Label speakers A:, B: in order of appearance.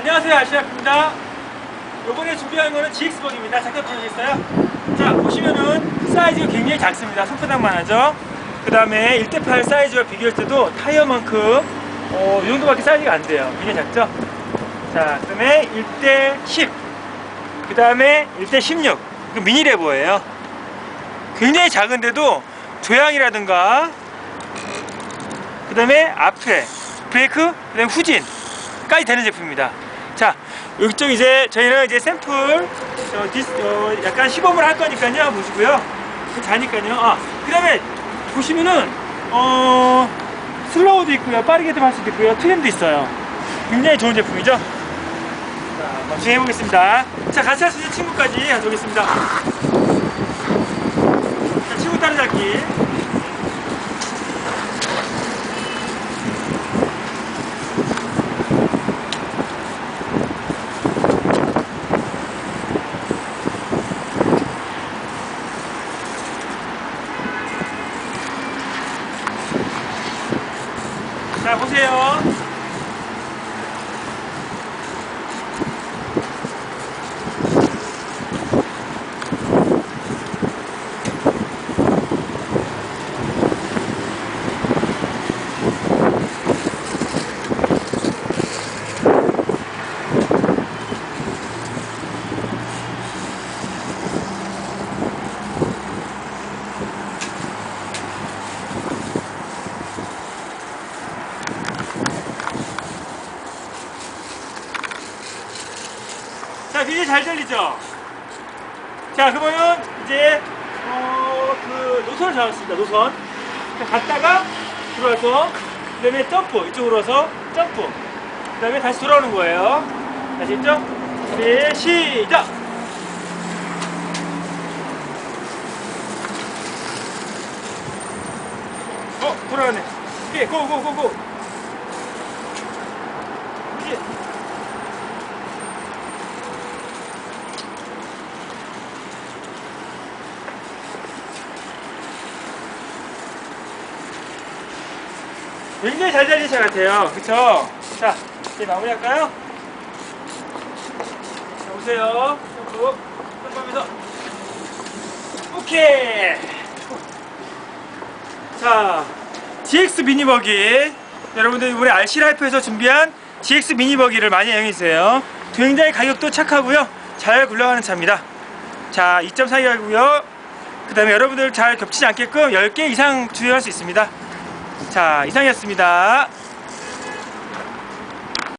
A: 안녕하세요 아시아입니다. 요번에 준비한 거는 GX복입니다. 잠깐 보여주겠어요? 자 보시면은 사이즈가 굉장히 작습니다. 손바닥만 하죠? 그 다음에 1대8 사이즈와 비교할 때도 타이어만큼 어, 이 정도밖에 사이즈가 안 돼요. 굉장히 작죠? 자그 다음에 1대10 그 다음에 1대16 그 미니 레버예요. 굉장히 작은데도 조향이라든가 그 다음에 앞에 브레이크 그 다음에 후진 까지 되는 제품입니다 자 이쪽 이제 저희는 이제 샘플 저 디스, 어, 약간 시범을 할 거니까요. 보시고요. 그 자니까요. 아 그 다음에 보시면은 어 슬로우도 있고요. 빠르게도 할 수도 있고요. 트림도 있어요. 굉장히 좋은 제품이죠? 자 한번 진행해 보겠습니다. 자 같이 할 수 있는 친구까지 가져오겠습니다. 자 친구 따라잡기 자 보세요 자 굉장히 잘 들리죠? 자 그러면 이제 어, 그 노선을 잡았습니다 노선. 자, 갔다가 들어와서 그 다음에 점프 이쪽으로 와서 점프. 그 다음에 다시 돌아오는 거예요. 아시겠죠? 네 시작! 어 돌아가네. 오케이 고고 고 고 굉장히 잘차 같아요. 그쵸? 자, 이제 마무리할까요? 자, 보세요. 점프. 점프하면서. 오케이. 자, GX 미니버기. 여러분들 이번에 RC 라이프에서 준비한 GX 미니버기를 많이 이용해주세요. 굉장히 가격도 착하고요. 잘 굴러가는 차입니다. 자, 2.4기가고요. 그 다음에 여러분들 잘 겹치지 않게끔 10개 이상 주행할 수 있습니다. 자, 이상이었습니다.